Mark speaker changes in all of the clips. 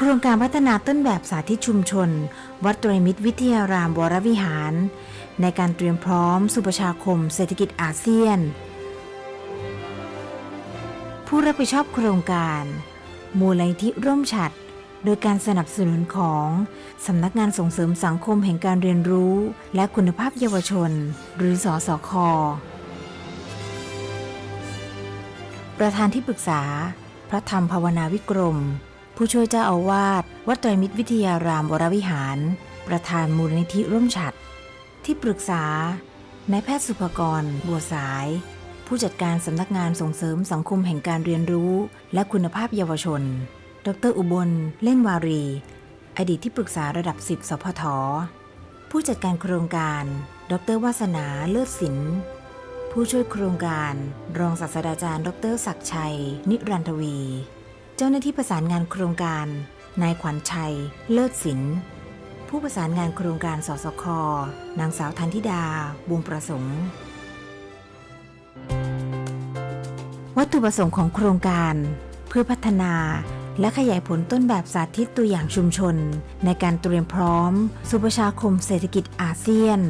Speaker 1: โครงการพัฒนาต้นแบบสาธิตชุมชน วัดตรมิตรวิทยารามวรวิหาร ในการเตรียมพร้อมสุประชาคมเศรษฐกิจอาเซียน ผู้รับผิดชอบโครงการ มูลนิธิร่มฉัด โดยการสนับสนุนของสำนักงานส่งเสริมสังคมแห่งการเรียนรู้ และคุณภาพเยาวชน หรือสอสอคประธานที่ปรึกษา พระธรรมภาวนาวิกรม ผู้ช่วยเจ้าอาวาสวัดไตรมิตรวิทยารามวรวิหาร ประธานมูลนิธิร่มฉัด ที่ปรึกษานายแพทย์สุภกร บัวสาย ผู้จัดการสำนักงานส่งเสริมสังคมแห่งการเรียนรู้ และคุณภาพเยาวชน ดรอุบล เล่นวารี อดีตที่ปรึกษาระดับ 10 สพท ผู้จัดการโครงการ ดรวาสนาเลิศศิลป์ผู้ช่วยโครงการ รองศาสตราจารย์ ดรศักชัย นิรันทวี เจ้าหน้าที่ประสานงานโครงการ นายขวัญชัย เลิศศิลป์ผู้ประสานงานโครงการสสค นางสาวทันธิดา วงประสงค์ วัตถุประสงค์ของโครงการ เพื่อพัฒนาและขยายผลต้นแบบสาธิตตัวอย่างชุมชน ในการเตรียมพร้อมสุประชาคมเศรษฐกิจอาเซียน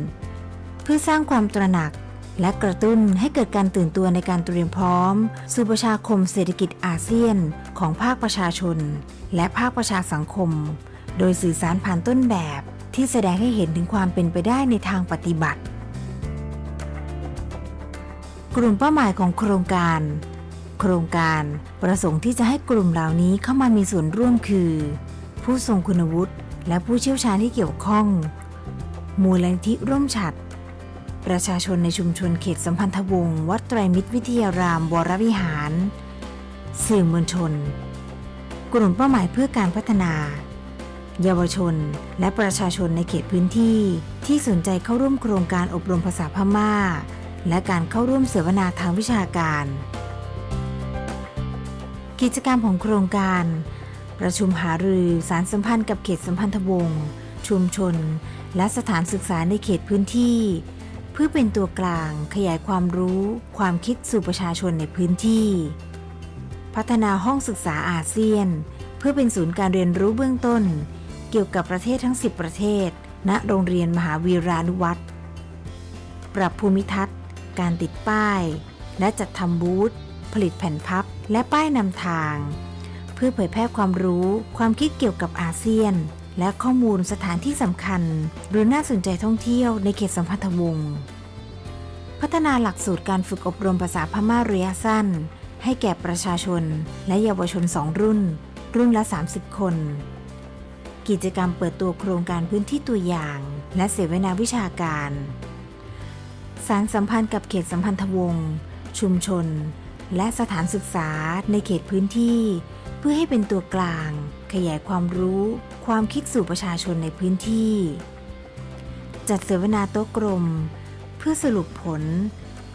Speaker 1: เพื่อสร้างความตระหนัก และกระตุ้นให้เกิดการตื่นตัวในการเตรียมพร้อม สู่ประชาคมเศรษฐกิจอาเซียน ของภาคประชาชน และภาคประชาสังคม โดยสื่อสารผ่านต้นแบบที่แสดงให้เห็นถึงความเป็นไปได้ในทางปฏิบัติ กลุ่มเป้าหมายของโครงการ โครงการประสงค์ที่จะให้กลุ่มเหล่านี้เข้ามามีส่วนร่วมคือ ผู้ทรงคุณวุฒิและผู้เชี่ยวชาญที่เกี่ยวข้อง มูลนิธิร่วมฉัด ประชาชนในชุมชนเขตสัมพันธวงศ์วัดไตรมิตรวิทยารามวรวิหาร สื่อมวลชน กลุ่มเป้าหมายเพื่อการพัฒนา เยาวชน และประชาชนในเขตพื้นที่ ที่สนใจเข้าร่วมโครงการอบรมภาษาพม่า และการเข้าร่วมเสวนาทางวิชาการ กิจกรรมของโครงการ ประชุมหารือสารสัมพันธ์กับเขตสัมพันธวงศ์ชุมชน และสถานศึกษาในเขตพื้นที่ พื่อเป็นตัวกลางขยายความรู้ความคิดสู่ประชาชนในพื้นที่ พัฒนาห้องศึกษาอาเซียน เพื่อเป็นศูนย์การเรียนรู้เบื้องต้น เกี่ยวกับประเทศทั้ง 10 ประเทศ ณโรงเรียนมหาวีรานุวัตรปรับภูมิทัศน์ การติดป้าย และจัดทำบูธผลิตแผ่นพับและป้ายนำทาง เพื่อเผยแพร่ความรู้ความคิดเกี่ยวกับอาเซียน และข้อมูลสถานที่สำคัญ หรือน่าสนใจท่องเที่ยวในเขตสัมพันธวงศ์ พัฒนาหลักสูตรการฝึกอบรมภาษาพม่าระยะสั้น ให้แก่ประชาชนและเยาวชน 2 รุ่น รุ่นละ 30 คน กิจกรรมเปิดตัวโครงการพื้นที่ตัวอย่าง และเสวนาวิชาการ สารสัมพันธ์กับเขตสัมพันธวงศ์ ชุมชน และสถานศึกษาในเขตพื้นที่ เพื่อให้เป็นตัวกลาง ขยายความรู้ ความคิดสู่ประชาชนในพื้นที่ จัดเสวนาโต๊ะกลม เพื่อสรุปผล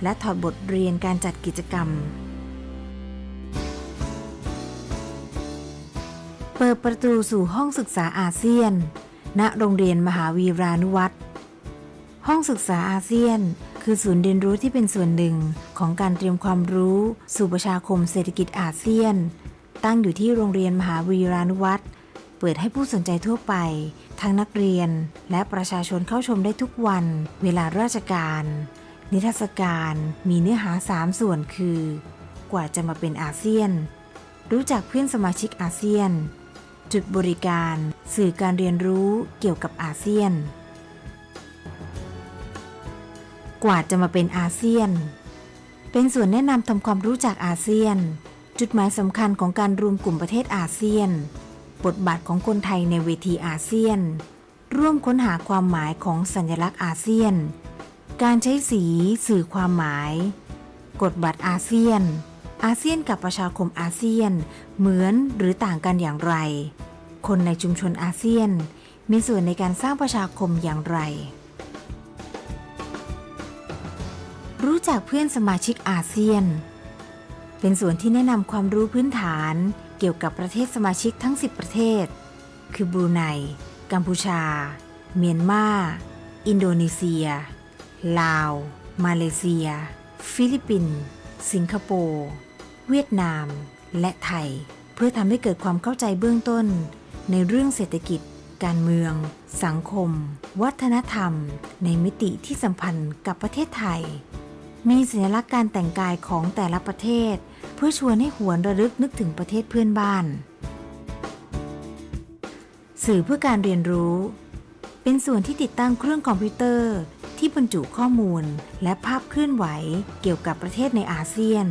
Speaker 1: และถอดบทเรียนการจัดกิจกรรม เปิดประตูสู่ห้องศึกษาอาเซียน ณ โรงเรียนมหาวีรานุวัตรห้องศึกษาอาเซียน คือศูนย์เรียนรู้ที่เป็นส่วนหนึ่งของการเตรียมความรู้ สู่ประชาคมเศรษฐกิจอาเซียน ตั้งอยู่ที่โรงเรียนมหาวีรานุวัตรเปิดให้ผู้สนใจทั่วไป ทั้งนักเรียนและประชาชนเข้าชมได้ทุกวัน เวลาราชการ นิทรรศการมีเนื้อหา 3 ส่วนคือ กว่าจะมาเป็นอาเซียน รู้จักเพื่อนสมาชิกอาเซียน จุดบริการ สื่อการเรียนรู้เกี่ยวกับอาเซียน กว่าจะมาเป็นอาเซียน เป็นส่วนแนะนำทำความรู้จักอาเซียน จุดหมายสำคัญของการรวมกลุ่มประเทศอาเซียน บทบาทของคนไทยในเวทีอาเซียน ร่วมค้นหาความหมายของสัญลักษณ์อาเซียน การใช้สีสื่อความหมาย กฎบัตรอาเซียน อาเซียนกับประชาคมอาเซียน เหมือนหรือต่างกันอย่างไร คนในชุมชนอาเซียน มีส่วนในการสร้างประชาคมอย่างไร รู้จักเพื่อนสมาชิกอาเซียน เป็นส่วนที่แนะนำความรู้พื้นฐานเกี่ยวกับประเทศสมาชิกทั้ง 10 ประเทศ คือบรูไน กัมพูชา เมียนมา อินโดนีเซีย ลาว มาเลเซีย ฟิลิปปินส์ สิงคโปร์ เวียดนาม และไทย เพื่อทำให้เกิดความเข้าใจเบื้องต้น ในเรื่องเศรษฐกิจ การเมือง สังคม วัฒนธรรม ในมิติที่สัมพันธ์กับประเทศไทย มีสัญลักษณ์การแต่งกายของแต่ละประเทศ พื่อชวนให้หวนระลึกนึกถึงประเทศเพื่อนบ้าน สื่อเพื่อการเรียนรู้ เป็นส่วนที่ติดตั้งเครื่องคอมพิวเตอร์ที่บรรจุข้อมูลและภาพเคลื่อนไหวเกี่ยวกับประเทศในอาเซียน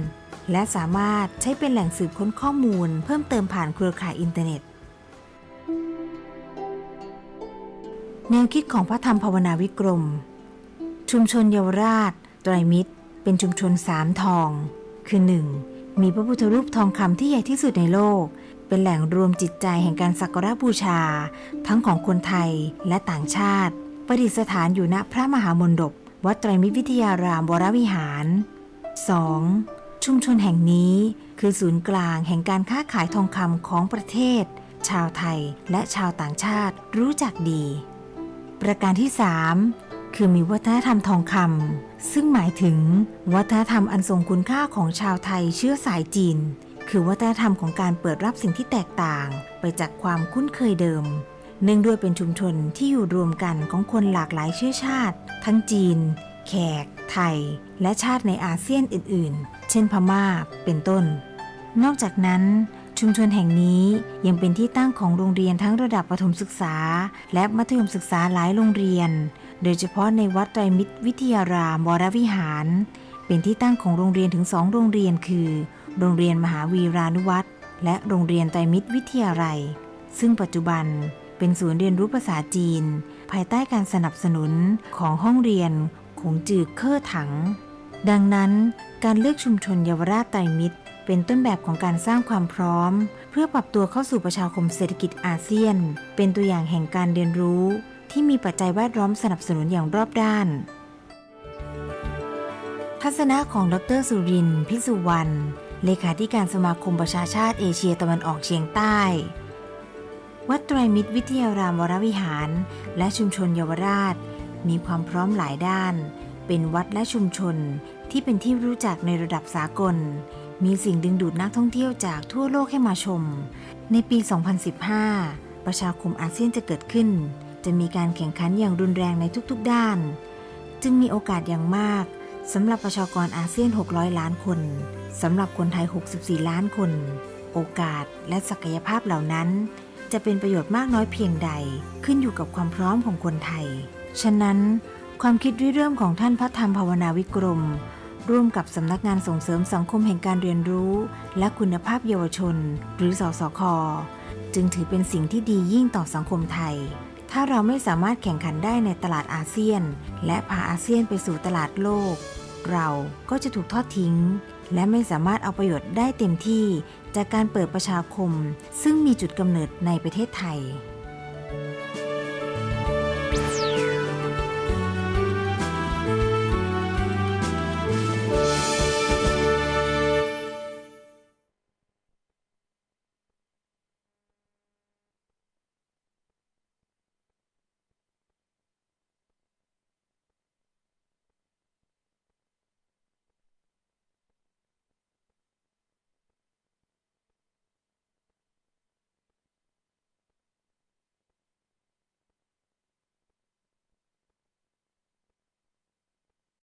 Speaker 1: และสามารถใช้เป็นแหล่งสืบค้นข้อมูล เพิ่มเติมผ่านเครือข่ายอินเทอร์เน็ต แนวคิดของพระธรรมภาวนาวิกรม ชุมชนเยาวราชไตรมิตร เป็นชุมชนสามทอง คือ 1. มีพระพุทธรูปทองคำที่ใหญ่ที่สุดในโลก เป็นแหล่งรวมจิตใจแห่งการสักการะบูชา ทั้งของคนไทยและต่างชาติ ประดิษฐานอยู่ณพระมหามณฑปวัดไตรมิตรวิทยารามวรวิหาร 2. ชุมชนแห่งนี้คือศูนย์กลางแห่งการค้าขายทองคำของประเทศ ชาวไทยและชาวต่างชาติรู้จักดี ประการที่ 3 คือมีวัฒนธรรมทองคำซึ่งหมายถึง วัฒนธรรมอันทรงคุณค่าของชาวไทยเชื้อสายจีน คือวัฒนธรรมของการเปิดรับสิ่งที่แตกต่าง ไปจากความคุ้นเคยเดิม เนื่องด้วยเป็นชุมชนที่อยู่รวมกันของคนหลากหลายเชื้อชาติ ทั้งจีน แขก ไทย และชาติในอาเซียนอื่น ๆ เช่นพม่า เป็นต้น นอกจากนั้นชุมชนแห่งนี้ยังเป็นที่ตั้งของโรงเรียนทั้งระดับประถมศึกษา และมัธยมศึกษาหลายโรงเรียน โดยเฉพาะในวัดไตรมิตรวิทยารามวรวิหาร เป็นที่ตั้งของโรงเรียนถึงสองโรงเรียนคือ โรงเรียนมหาวีรานุวัตรและโรงเรียนไตรมิตรวิทยาลัย ซึ่งปัจจุบันเป็นศูนย์เรียนรู้ภาษาจีน ภายใต้การสนับสนุนของห้องเรียนขงจือเคอถัง ดังนั้นการเลือกชุมชนเยาวราชไตรมิตร เป็นต้นแบบของการสร้างความพร้อม เพื่อปรับตัวเข้าสู่ประชาคมเศรษฐกิจอาเซียน เป็นตัวอย่างแห่งการเรียนรู้ ที่มีปัจจัยแวดล้อมสนับสนุนอย่างรอบด้าน ทัศนะของดรสุรินทร์พิสุวรรณเลขาธิการสมาคมประชาชาติเอเชียตะวันออกเฉียงใต้ วัดไตรมิตรวิทยารามวรวิหาร และชุมชนเยาวราช มีความพร้อมหลายด้าน เป็นวัดและชุมชนที่เป็นที่รู้จักในระดับสากล มีสิ่งดึงดูดนักท่องเที่ยวจากทั่วโลกให้มาชม ในปี 2015 ประชาคมอาเซียนจะเกิดขึ้น จะมีการแข่งขันอย่างรุนแรงในทุกๆด้าน จึงมีโอกาสอย่างมากสำหรับประชากรอาเซียน 600 ล้านคนสำหรับคนไทย 64 ล้านคน โอกาสและศักยภาพเหล่านั้น จะเป็นประโยชน์มากน้อยเพียงใดขึ้นอยู่กับความพร้อมของคนไทย ฉะนั้น ความคิดริเริ่มของท่านพระธรรมภาวนาวิกรม ร่วมกับสำนักงานส่งเสริมสังคมแห่งการเรียนรู้ และคุณภาพเยาวชน หรือสสคจึงถือเป็นสิ่งที่ดียิ่งต่อสังคมไทย ถ้าเราไม่สามารถแข่งขันได้ในตลาดอาเซียน และพาอาเซียนไปสู่ตลาดโลก เราก็จะถูกทอดทิ้ง และไม่สามารถเอาประโยชน์ได้เต็มที่ จากการเปิดประชาคม ซึ่งมีจุดกำเนิดในประเทศไทย